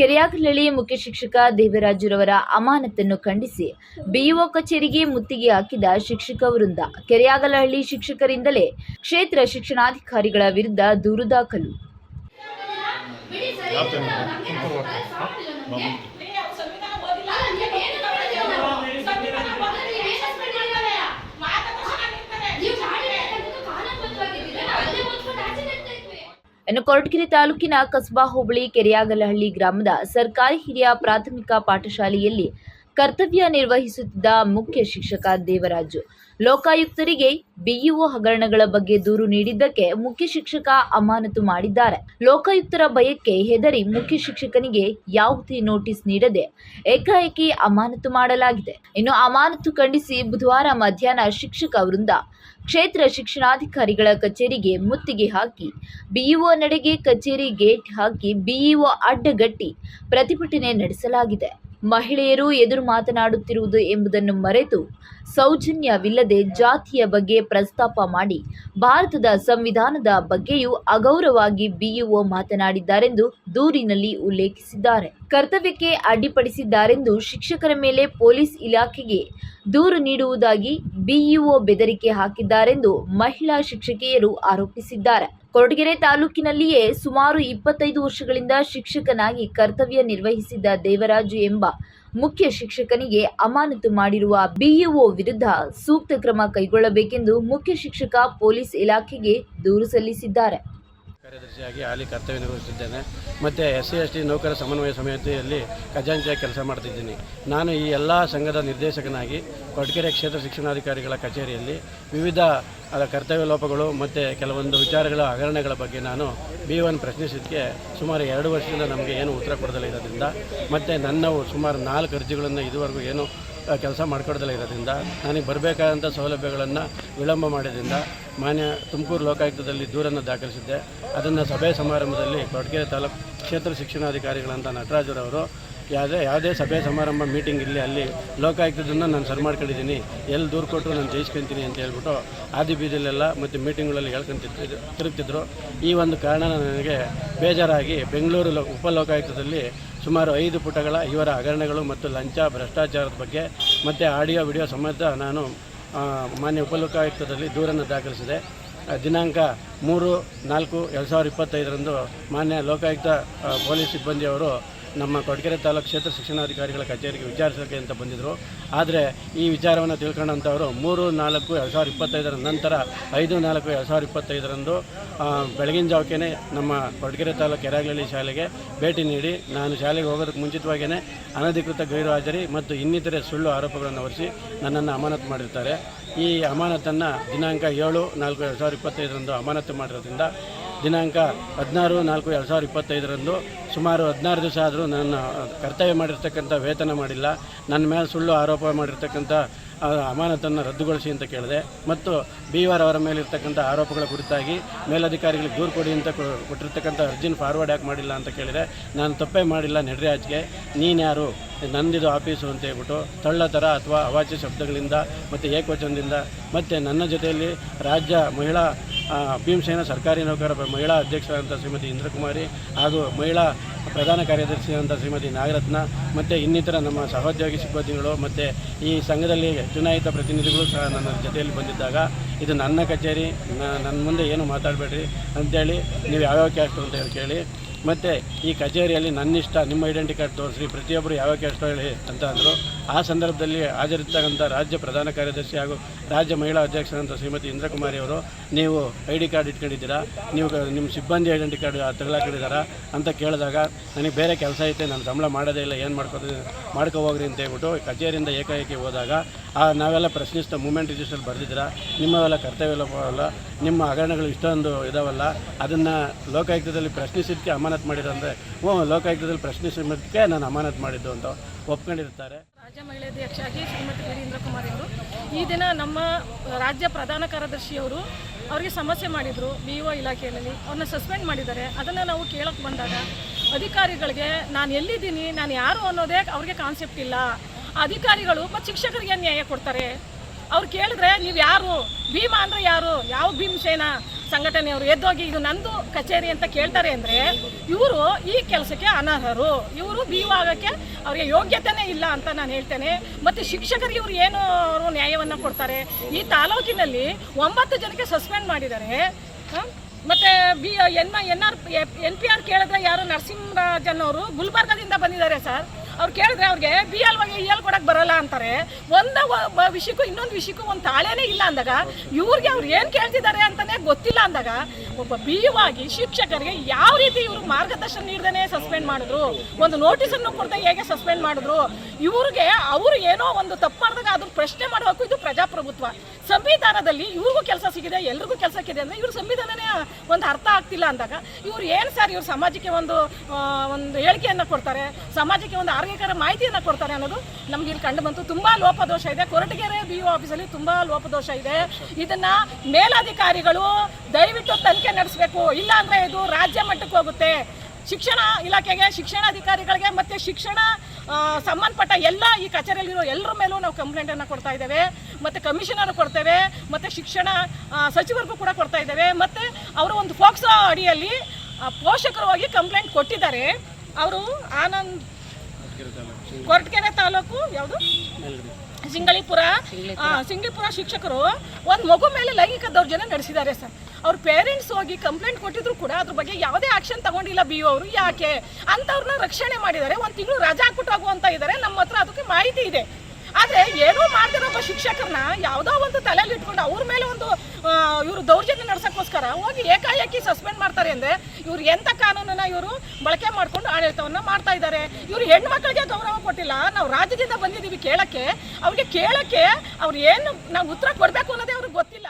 ಕೆರೆಯಾಗಲಳ್ಳಿ ಮುಖ್ಯ ಶಿಕ್ಷಕ ದೇವರಾಜುರವರ ಅಮಾನತನ್ನು ಖಂಡಿಸಿ ಬಿಇಒ ಕಚೇರಿಗೆ ಮುತ್ತಿಗೆ ಹಾಕಿದ ಶಿಕ್ಷಕ ವೃಂದ. ಕೆರೆಯಾಗಲಹಳ್ಳಿ ಶಿಕ್ಷಕರಿಂದಲೇ ಕ್ಷೇತ್ರ ಶಿಕ್ಷಣಾಧಿಕಾರಿಗಳ ವಿರುದ್ಧ ದೂರು ದಾಖಲು. ಇನ್ನು ಕೊರಟಗೆರೆ ತಾಲೂಕಿನ ಕಸ್ಬಾ ಹೋಬಳಿ ಕೆರೆಯಾಗಲಹಳ್ಳಿ ಗ್ರಾಮದ ಸರ್ಕಾರಿ ಹಿರಿಯ ಪ್ರಾಥಮಿಕ ಪಾಠಶಾಲೆಯಲ್ಲಿ ಕರ್ತವ್ಯ ನಿರ್ವಹಿಸುತ್ತಿದ್ದ ಮುಖ್ಯ ಶಿಕ್ಷಕ ದೇವರಾಜು. ಲೋಕಾಯುಕ್ತರಿಗೆ ಬಿಇಒ ಹಗರಣಗಳ ಬಗ್ಗೆ ದೂರು ನೀಡಿದ್ದಕ್ಕೆ ಮುಖ್ಯ ಶಿಕ್ಷಕ ಅಮಾನತು ಮಾಡಿದ್ದಾರೆ. ಲೋಕಾಯುಕ್ತರ ಭಯಕ್ಕೆ ಹೆದರಿ ಮುಖ್ಯ ಶಿಕ್ಷಕನಿಗೆ ಯಾವುದೇ ನೋಟಿಸ್ ನೀಡದೆ ಏಕಾಏಕಿ ಅಮಾನತು ಮಾಡಲಾಗಿದೆ. ಇನ್ನು ಅಮಾನತು ಖಂಡಿಸಿ ಬುಧವಾರ ಮಧ್ಯಾಹ್ನ ಶಿಕ್ಷಕ ವೃಂದ ಕ್ಷೇತ್ರ ಶಿಕ್ಷಣಾಧಿಕಾರಿಗಳ ಕಚೇರಿಗೆ ಮುತ್ತಿಗೆ ಹಾಕಿ ಬಿಇಒ ನಡೆಗೆ ಕಚೇರಿ ಗೇಟ್ ಹಾಕಿ ಬಿಇಒ ಅಡ್ಡಗಟ್ಟಿ ಪ್ರತಿಭಟನೆ ನಡೆಸಲಾಗಿದೆ. ಮಹಿಳೆಯರು ಎದುರು ಮಾತನಾಡುತ್ತಿರುವುದು ಎಂಬುದನ್ನು ಮರೆತು ಸೌಜನ್ಯವಿಲ್ಲದೆ ಜಾತಿಯ ಬಗ್ಗೆ ಪ್ರಸ್ತಾಪ ಮಾಡಿ ಭಾರತದ ಸಂವಿಧಾನದ ಬಗ್ಗೆಯೂ ಅಗೌರವಾಗಿ ಬಿಇಒ ಮಾತನಾಡಿದ್ದಾರೆಂದು ದೂರಿನಲ್ಲಿ ಉಲ್ಲೇಖಿಸಿದ್ದಾರೆ. ಕರ್ತವ್ಯಕ್ಕೆ ಅಡ್ಡಿಪಡಿಸಿದ್ದಾರೆಂದು ಶಿಕ್ಷಕರ ಮೇಲೆ ಪೊಲೀಸ್ ಇಲಾಖೆಗೆ ದೂರು ನೀಡುವುದಾಗಿ ಬಿಇಒ ಬೆದರಿಕೆ ಹಾಕಿದ್ದಾರೆಂದು ಮಹಿಳಾ ಶಿಕ್ಷಕಿಯರು ಆರೋಪಿಸಿದ್ದಾರೆ. ಕೊರಟಗೆರೆ ತಾಲೂಕಿನಲ್ಲಿಯೇ ಸುಮಾರು ಇಪ್ಪತ್ತೈದು ವರ್ಷಗಳಿಂದ ಶಿಕ್ಷಕನಾಗಿ ಕರ್ತವ್ಯ ನಿರ್ವಹಿಸಿದ್ದ ದೇವರಾಜು ಎಂಬ ಮುಖ್ಯ ಶಿಕ್ಷಕನಿಗೆ ಅಮಾನತು ಮಾಡಿರುವ ಬಿಇಒ ವಿರುದ್ಧ ಸೂಕ್ತ ಕ್ರಮ ಕೈಗೊಳ್ಳಬೇಕೆಂದು ಮುಖ್ಯ ಶಿಕ್ಷಕ ಪೊಲೀಸ್ ಇಲಾಖೆಗೆ ದೂರು ಸಲ್ಲಿಸಿದ್ದಾರೆ. ಕಾರ್ಯದರ್ಶಿಯಾಗಿ ಹಾಲಿ ಕರ್ತವ್ಯ ನಿರ್ವಹಿಸುತ್ತಿದ್ದೇನೆ. ಮತ್ತು ಎಸ್ ಸಿ, ಎಸ್ ಟಿ ನೌಕರ ಸಮನ್ವಯ ಸಮಿತಿಯಲ್ಲಿ ಖಜಾಂಚಿಯಾಗಿ ಕೆಲಸ ಮಾಡ್ತಿದ್ದೀನಿ. ನಾನು ಈ ಎಲ್ಲ ಸಂಘದ ನಿರ್ದೇಶಕನಾಗಿ ಕೊರಟಗೆರೆ ಕ್ಷೇತ್ರ ಶಿಕ್ಷಣಾಧಿಕಾರಿಗಳ ಕಚೇರಿಯಲ್ಲಿ ವಿವಿಧ ಕರ್ತವ್ಯ ಲೋಪಗಳು ಮತ್ತು ಕೆಲವೊಂದು ವಿಚಾರಗಳ ಹಗರಣಗಳ ಬಗ್ಗೆ ನಾನು ಬಿ ಒನ್ ಪ್ರಶ್ನಿಸಿದ್ದಕ್ಕೆ ಸುಮಾರು ಎರಡು ವರ್ಷದಿಂದ ನಮಗೆ ಏನು ಉತ್ತರ ಕೊಡದಲ್ಲ ಇರೋದ್ರಿಂದ ಮತ್ತು ನನ್ನವು ಸುಮಾರು ನಾಲ್ಕು ಅರ್ಜಿಗಳನ್ನು ಇದುವರೆಗೂ ಏನು ಕೆಲಸ ಮಾಡಿಕೊಡ್ದಲ್ಲ ಇರೋದ್ರಿಂದ, ನನಗೆ ಬರಬೇಕಾದಂಥ ಸೌಲಭ್ಯಗಳನ್ನು ವಿಳಂಬ ಮಾಡೋದ್ರಿಂದ ಮಾನ್ಯ ತುಮಕೂರು ಲೋಕಾಯುಕ್ತದಲ್ಲಿ ದೂರನ್ನು ದಾಖಲಿಸಿದ್ದೆ. ಅದನ್ನು ಸಭೆ ಸಮಾರಂಭದಲ್ಲಿ ಕೊಟ್ಟಿಗೆ ತಾಲೂಕು ಕ್ಷೇತ್ರ ಶಿಕ್ಷಣಾಧಿಕಾರಿಗಳಂತ ನಟರಾಜರವರು ಯಾವುದೇ ಯಾವುದೇ ಸಭೆ ಸಮಾರಂಭ ಮೀಟಿಂಗ್ ಇಲ್ಲಿ ಅಲ್ಲಿ ಲೋಕಾಯುಕ್ತದನ್ನು ನಾನು ಸರ್ ಮಾಡ್ಕೊಂಡಿದ್ದೀನಿ ಎಲ್ಲಿ ದೂರು ಕೊಟ್ಟರು ನಾನು ಜಯಿಸ್ಕೊಂತೀನಿ ಅಂತ ಹೇಳ್ಬಿಟ್ಟು ಆದಿ ಬೀದಿಲೆಲ್ಲ ಮತ್ತು ಮೀಟಿಂಗ್ಗಳಲ್ಲಿ ಹೇಳ್ಕೊಂತಿದ್ರು ತಿರುಗ್ತಿದ್ರು. ಈ ಒಂದು ಕಾರಣ ನನಗೆ ಬೇಜಾರಾಗಿ ಬೆಂಗಳೂರು ಲೋ, ಉಪ ಲೋಕಾಯುಕ್ತದಲ್ಲಿ ಸುಮಾರು ಐದು ಪುಟಗಳ ಇವರ ಹಗರಣಗಳು ಮತ್ತು ಲಂಚ, ಭ್ರಷ್ಟಾಚಾರದ ಬಗ್ಗೆ ಮತ್ತು ಆಡಿಯೋ, ವಿಡಿಯೋ ಸಮೇತ ನಾನು ಮಾನ್ಯ ಉಪಲೋಕಾಯುಕ್ತದಲ್ಲಿ ದೂರನ್ನು ದಾಖಲಿಸಿದೆ. ದಿನಾಂಕ ಮೂರು ನಾಲ್ಕು ಎರಡು ಸಾವಿರದ ಇಪ್ಪತ್ತೈದರಂದು ಮಾನ್ಯ ಲೋಕಾಯುಕ್ತ ಪೊಲೀಸ್ ಸಿಬ್ಬಂದಿಯವರು ನಮ್ಮ ಕೊಡಗೆರೆ ತಾಲೂಕು ಕ್ಷೇತ್ರ ಶಿಕ್ಷಣಾಧಿಕಾರಿಗಳ ಕಚೇರಿಗೆ ವಿಚಾರಿಸೋಕೆ ಅಂತ ಬಂದಿದ್ದರು ಆದರೆ ಈ ವಿಚಾರವನ್ನು ತಿಳ್ಕೊಂಡಂಥವರು ಮೂರು, ನಾಲ್ಕು, ಎರಡು ಸಾವಿರದ ಇಪ್ಪತ್ತೈದರ ನಂತರ ಐದು, ನಾಲ್ಕು, ಎರಡು ಸಾವಿರದ ಇಪ್ಪತ್ತೈದರಂದು ಬೆಳಗಿನ ಜಾವಕ್ಕೇ ನಮ್ಮ ಕೊಡಗೆರೆ ತಾಲೂಕು ಕೆರಾಗಲಳ್ಳಿ ಶಾಲೆಗೆ ಭೇಟಿ ನೀಡಿ ನಾನು ಶಾಲೆಗೆ ಹೋಗೋದಕ್ಕೆ ಮುಂಚಿತವಾಗಿಯೇ ಅನಧಿಕೃತ ಗೈರು ಹಾಜರಿ ಮತ್ತು ಇನ್ನಿತರೆ ಸುಳ್ಳು ಆರೋಪಗಳನ್ನು ಹೊರಿಸಿ ನನ್ನನ್ನು ಅಮಾನತು ಮಾಡಿರ್ತಾರೆ. ಈ ಅಮಾನತನ್ನು ದಿನಾಂಕ ಏಳು, ನಾಲ್ಕು, ಎರಡು ಸಾವಿರದ ಇಪ್ಪತ್ತೈದರಂದು ಅಮಾನತು ಮಾಡಿರೋದ್ರಿಂದ ದಿನಾಂಕ ಹದಿನಾರು ನಾಲ್ಕು ಎರಡು ಸಾವಿರದ ಇಪ್ಪತ್ತೈದರಂದು ಸುಮಾರು ಹದಿನಾರು ದಿವಸ ಆದರೂ ನನ್ನ ಕರ್ತವ್ಯ ಮಾಡಿರ್ತಕ್ಕಂಥ ವೇತನ ಮಾಡಿಲ್ಲ. ನನ್ನ ಮೇಲೆ ಸುಳ್ಳು ಆರೋಪ ಮಾಡಿರ್ತಕ್ಕಂಥ ಅಮಾನತನ್ನು ರದ್ದುಗೊಳಿಸಿ ಅಂತ ಕೇಳಿದೆ. ಮತ್ತು ಬಿ ಆರ್ ಅವರ ಮೇಲಿರ್ತಕ್ಕಂಥ ಆರೋಪಗಳ ಕುರಿತಾಗಿ ಮೇಲಧಿಕಾರಿಗಳಿಗೆ ದೂರು ಕೊಡಿ ಅಂತ ಕೊಟ್ಟಿರ್ತಕ್ಕಂಥ ಅರ್ಜಿನ ಫಾರ್ವರ್ಡ್ ಯಾಕೆ ಮಾಡಿಲ್ಲ ಅಂತ ಕೇಳಿದೆ. ನಾನು ತಪ್ಪೇ ಮಾಡಿಲ್ಲ ನೆಡ್ರಿ ಆಚೆಗೆ ನೀನು ಯಾರು? ನಂದಿದು ಆಫೀಸು ಅಂತ ಹೇಳ್ಬಿಟ್ಟು ತಳ್ಳ ಥರ ಅಥವಾ ಅವಾಚ್ಯ ಶಬ್ದಗಳಿಂದ ಮತ್ತು ಏಕವಚನದಿಂದ ಮತ್ತು ನನ್ನ ಜೊತೆಯಲ್ಲಿ ರಾಜ್ಯ ಮಹಿಳಾ ಭೀಮಸೇನ ಸರ್ಕಾರಿ ನೌಕರ ಮಹಿಳಾ ಅಧ್ಯಕ್ಷರಾದಂಥ ಶ್ರೀಮತಿ ಇಂದ್ರಕುಮಾರಿ ಹಾಗೂ ಮಹಿಳಾ ಪ್ರಧಾನ ಕಾರ್ಯದರ್ಶಿಯಾದಂಥ ಶ್ರೀಮತಿ ನಾಗರತ್ನ ಮತ್ತು ಇನ್ನಿತರ ನಮ್ಮ ಸಹೋದ್ಯೋಗಿ ಸಿಬ್ಬಂದಿಗಳು ಮತ್ತು ಈ ಸಂಘದಲ್ಲಿ ಚುನಾಯಿತ ಪ್ರತಿನಿಧಿಗಳು ಸಹ ನನ್ನ ಜೊತೆಯಲ್ಲಿ ಬಂದಿದ್ದಾಗ, ಇದು ನನ್ನ ಕಚೇರಿ ನನ್ನ ಮುಂದೆ ಏನು ಮಾತಾಡಬೇಡ್ರಿ ಅಂತೇಳಿ ನೀವು ಯಾವ್ಯಾವ ಕ್ಯಾಸ್ಟು ಅಂತ ಹೇಳಿ ಕೇಳಿ. ಮತ್ತು ಈ ಕಚೇರಿಯಲ್ಲಿ ನನ್ನಿಷ್ಟ ನಿಮ್ಮ ಐಡೆಂಟಿ ಕಾರ್ಡ್ ತೋರಿಸಿ ಪ್ರತಿಯೊಬ್ಬರು ಯಾವ ಕೆಲಸ ಹೇಳಿ ಅಂತ ಅಂದರು. ಆ ಸಂದರ್ಭದಲ್ಲಿ ಹಾಜರಿರ್ತಕ್ಕಂಥ ರಾಜ್ಯ ಪ್ರಧಾನ ಕಾರ್ಯದರ್ಶಿ ಹಾಗೂ ರಾಜ್ಯ ಮಹಿಳಾ ಅಧ್ಯಕ್ಷರಂತ ಶ್ರೀಮತಿ ಇಂದ್ರಕುಮಾರಿ ಅವರು, ನೀವು ಐ ಡಿ ಕಾರ್ಡ್ ಇಟ್ಕೊಂಡಿದ್ದೀರಾ? ನೀವು ನಿಮ್ಮ ಸಿಬ್ಬಂದಿ ಐಡೆಂಟಿ ಕಾರ್ಡ್ ತಗೊಳಕಿದ್ದಾರಾ ಅಂತ ಕೇಳಿದಾಗ, ನನಗೆ ಬೇರೆ ಕೆಲಸ ಐತೆ, ನಾನು ಸಂಬಳ ಮಾಡೋದೇ ಇಲ್ಲ, ಏನು ಮಾಡ್ಕೋ ಮಾಡ್ಕೊ ಹೋಗ್ರಿ ಅಂತ ಹೇಳ್ಬಿಟ್ಟು ಕಚೇರಿಯಿಂದ ಏಕಾಏಕಿ ಹೋದಾಗ, ಆ ನಾವೆಲ್ಲ ಪ್ರಶ್ನಿಸ್ತಾ ಮೂಮೆಂಟ್ ರಿಜಿಸ್ಟರ್ ಬರೆದಿದ್ದೀರಾ? ನಿಮ್ಮವೆಲ್ಲ ಕರ್ತವ್ಯ ಲೋಪವಲ್ಲ ನಿಮ್ಮ ಹಗರಣಗಳು ಇಷ್ಟೊಂದು ಇದಾವಲ್ಲ, ಅದನ್ನು ಲೋಕಾಯುಕ್ತದಲ್ಲಿ ಪ್ರಶ್ನಿಸಿದ್ದಕ್ಕೆ ಅಮಾನತ್ ಮಾಡಿರಂದರೆ ಹ್ಞೂ, ಲೋಕಾಯುಕ್ತದಲ್ಲಿ ಪ್ರಶ್ನಿಸಿದ್ದಕ್ಕೆ ನಾನು ಅಮಾನತ್ ಮಾಡಿದ್ದು ಅಂತ ಒಪ್ಕೊಂಡಿರ್ತಾರೆ. ರಾಜ್ಯ ಮಹಿಳಾಧ್ಯಕ್ಷರಾಗಿ ಶ್ರೀಮತಿ ವೀರೇಂದ್ರ ಕುಮಾರ್ ಅವರು ಈ ದಿನ ನಮ್ಮ ರಾಜ್ಯ ಪ್ರಧಾನ ಕಾರ್ಯದರ್ಶಿಯವರು ಅವರಿಗೆ ಸಮಸ್ಯೆ ಮಾಡಿದರು, ಬಿ ಒ ಇಲಾಖೆಯಲ್ಲಿ. ಅವ್ರನ್ನ ಸಸ್ಪೆಂಡ್ ಮಾಡಿದ್ದಾರೆ. ಅದನ್ನು ನಾವು ಕೇಳೋಕ್ಕೆ ಬಂದಾಗ ಅಧಿಕಾರಿಗಳಿಗೆ, ನಾನು ಎಲ್ಲಿದ್ದೀನಿ? ನಾನು ಯಾರು ಅನ್ನೋದೇ ಅವ್ರಿಗೆ ಕಾನ್ಸೆಪ್ಟ್ ಇಲ್ಲ. ಅಧಿಕಾರಿಗಳು ಮತ್ತು ಶಿಕ್ಷಕರಿಗೆ ನ್ಯಾಯ ಕೊಡ್ತಾರೆ. ಅವ್ರು ಕೇಳಿದ್ರೆ, ನೀವು ಯಾರು? ಭೀಮಾ ಅಂದರೆ ಯಾರು? ಯಾವ ಭೀಮಸೇನ ಸಂಘಟನೆಯವರು? ಎದ್ದೋಗಿ ಇದು ನಂದು ಕಚೇರಿ ಅಂತ ಕೇಳ್ತಾರೆ ಅಂದರೆ ಇವರು ಈ ಕೆಲಸಕ್ಕೆ ಅನರ್ಹರು. ಇವರು ಬಿ ಆಗಕ್ಕೆ ಅವರಿಗೆ ಯೋಗ್ಯತೆನೇ ಇಲ್ಲ ಅಂತ ನಾನು ಹೇಳ್ತೇನೆ. ಮತ್ತು ಶಿಕ್ಷಕರಿಗೆ ಇವರು ಏನು ಅವರು ನ್ಯಾಯವನ್ನು ಕೊಡ್ತಾರೆ? ಈ ತಾಲೂಕಿನಲ್ಲಿ ಒಂಬತ್ತು ಜನಕ್ಕೆ ಸಸ್ಪೆಂಡ್ ಮಾಡಿದ್ದಾರೆ. ಮತ್ತೆ B N N R N P R ಕೇಳಿದ್ರೆ ಯಾರು ನರಸಿಂಹರಾಜನ್ ಅವರು ಗುಲ್ಬರ್ಗದಿಂದ ಬಂದಿದ್ದಾರೆ ಸರ್. ಅವ್ರು ಕೇಳಿದ್ರೆ ಅವ್ರಿಗೆ ಬಿ ಎಲ್ ಇ ಎಲ್ ಕೊಡಕ್ಕೆ ಬರಲ್ಲ ಅಂತಾರೆ. ಒಂದು ವಿಷಯಕ್ಕೂ ಇನ್ನೊಂದು ವಿಷಯಕ್ಕೂ ಒಂದು ತಾಳೇನೇ ಇಲ್ಲ ಅಂದಾಗ, ಇವ್ರಿಗೆ ಅವ್ರು ಏನು ಕೇಳ್ತಿದ್ದಾರೆ ಅಂತಲೇ ಗೊತ್ತಿಲ್ಲ ಅಂದಾಗ, ಒಬ್ಬ ಬಿ ಶಿಕ್ಷಕರಿಗೆ ಯಾವ ರೀತಿ ಇವರು ಮಾರ್ಗದರ್ಶನ ನೀಡದೇ ಸಸ್ಪೆಂಡ್ ಮಾಡಿದ್ರು, ಒಂದು ನೋಟಿಸನ್ನು ಕೊಡ್ತಾ ಹೇಗೆ ಸಸ್ಪೆಂಡ್ ಮಾಡಿದ್ರು, ಇವ್ರಿಗೆ ಅವರು ಏನೋ ಒಂದು ತಪ್ಪು ಮಾಡಿದಾಗ ಅದನ್ನು ಪ್ರಶ್ನೆ ಮಾಡಬೇಕು, ಇದು ಪ್ರಜಾಪ್ರಭುತ್ವ. ಸಂವಿಧಾನದಲ್ಲಿ ಇವ್ರಿಗೂ ಕೆಲಸ ಸಿಗಿದೆ ಎಲ್ರಿಗೂ ಕೆಲಸ ಸಿಗಿದೆ ಅಂದರೆ ಇವ್ರ ಸಂವಿಧಾನನೇ ಒಂದು ಅರ್ಥ ಆಗ್ತಿಲ್ಲ ಅಂದಾಗ, ಇವ್ರು ಏನು ಸರ್ ಇವ್ರು ಸಮಾಜಕ್ಕೆ ಒಂದು ಒಂದು ಹೇಳಿಕೆಯನ್ನು ಕೊಡ್ತಾರೆ, ಸಮಾಜಕ್ಕೆ ಒಂದು ಆರೋಗ್ಯಕರ ಮಾಹಿತಿಯನ್ನು ಕೊಡ್ತಾರೆ ಅನ್ನೋದು ನಮ್ಗೆ ಇಲ್ಲಿ ಕಂಡು ಬಂತು. ತುಂಬ ಲೋಪದೋಷ ಇದೆ. ಕೊರಟಗೆರೆ ಬಿ ಆಫೀಸಲ್ಲಿ ತುಂಬ ಲೋಪದೋಷ ಇದೆ. ಇದನ್ನ ಮೇಲಾಧಿಕಾರಿಗಳು ದಯವಿಟ್ಟು ತನಿಖೆ ನಡೆಸಬೇಕು. ಇಲ್ಲ ಅಂದರೆ ಇದು ರಾಜ್ಯ ಮಟ್ಟಕ್ಕೆ ಹೋಗುತ್ತೆ. ಶಿಕ್ಷಣ ಇಲಾಖೆಗೆ ಶಿಕ್ಷಣಾಧಿಕಾರಿಗಳಿಗೆ ಮತ್ತು ಶಿಕ್ಷಣ ಸಂಬಂಧಪಟ್ಟ ಎಲ್ಲ ಈ ಕಚೇರಿಯಲ್ಲಿರೋ ಎಲ್ಲರ ಮೇಲೂ ನಾವು ಕಂಪ್ಲೇಂಟನ್ನು ಕೊಡ್ತಾ ಇದ್ದೇವೆ. ಮತ್ತು ಕಮಿಷನರ್ ಕೊಡ್ತೇವೆ. ಮತ್ತು ಶಿಕ್ಷಣ ಸಚಿವರಿಗೂ ಕೂಡ ಕೊಡ್ತಾ ಇದ್ದೇವೆ. ಮತ್ತು ಅವರು ಒಂದು ಫೋಕ್ಸೋ ಅಡಿಯಲ್ಲಿ ಪೋಷಕರು ಹೋಗಿ ಕಂಪ್ಲೇಂಟ್ ಕೊಟ್ಟಿದ್ದಾರೆ. ಅವರು ಆನಂದ್ ಕೊರಟಗೆರೆ ತಾಲೂಕು ಯಾವುದು? ಸಿಂಗಳಿಪುರ ಸಿಂಗಳಿಪುರ ಶಿಕ್ಷಕರು ಒಂದು ಮಗು ಮೇಲೆ ಲೈಂಗಿಕ ದೌರ್ಜನ್ಯ ನಡೆಸಿದ್ದಾರೆ ಸರ್. ಅವ್ರ ಪೇರೆಂಟ್ಸ್ ಹೋಗಿ ಕಂಪ್ಲೇಂಟ್ ಕೊಟ್ಟಿದ್ರು ಕೂಡ ಅದ್ರ ಬಗ್ಗೆ ಯಾವುದೇ ಆಕ್ಷನ್ ತಗೊಂಡಿಲ್ಲ ಬಿ ಅವರು. ಯಾಕೆ? ಅಂತವ್ರನ್ನ ರಕ್ಷಣೆ ಮಾಡಿದ್ದಾರೆ. ಒಂದು ತಿಂಗಳು ರಜಾ ಹಾಕ್ಬಿಟ್ಟು ಅಂತ ಇದ್ದಾರೆ ನಮ್ಮ ಹತ್ರ ಅದಕ್ಕೆ ಮಾಹಿತಿ ಇದೆ. ಆದರೆ ಏನೂ ಮಾಡ್ತಿರೋ ಒಬ್ಬ ಶಿಕ್ಷಕರನ್ನ ಯಾವುದೋ ಒಂದು ತಲೆಯಲ್ಲಿ ಇಟ್ಕೊಂಡು ಅವ್ರ ಮೇಲೆ ಒಂದು ಇವರು ದೌರ್ಜನ್ಯ ನಡೆಸೋಕ್ಕೋಸ್ಕರ ಹೋಗಿ ಏಕಾಏಕಿ ಸಸ್ಪೆಂಡ್ ಮಾಡ್ತಾರೆ ಅಂದರೆ ಇವ್ರು ಎಂಥ ಕಾನೂನನ್ನ ಇವರು ಬಳಕೆ ಮಾಡಿಕೊಂಡು ಆಡಳಿತವನ್ನು ಮಾಡ್ತಾ ಇದ್ದಾರೆ. ಇವರು ಹೆಣ್ಮಕ್ಳಿಗೆ ಗೌರವ ಕೊಟ್ಟಿಲ್ಲ. ನಾವು ರಾಜ್ಯದಿಂದ ಬಂದಿದ್ದೀವಿ ಕೇಳೋಕ್ಕೆ. ಅವ್ರಿಗೆ ಕೇಳೋಕ್ಕೆ ಅವ್ರು ಏನು ನಾವು ಉತ್ತರ ಕೊಡಬೇಕು ಅನ್ನೋದೇ ಅವ್ರಿಗೆ ಗೊತ್ತಿಲ್ಲ.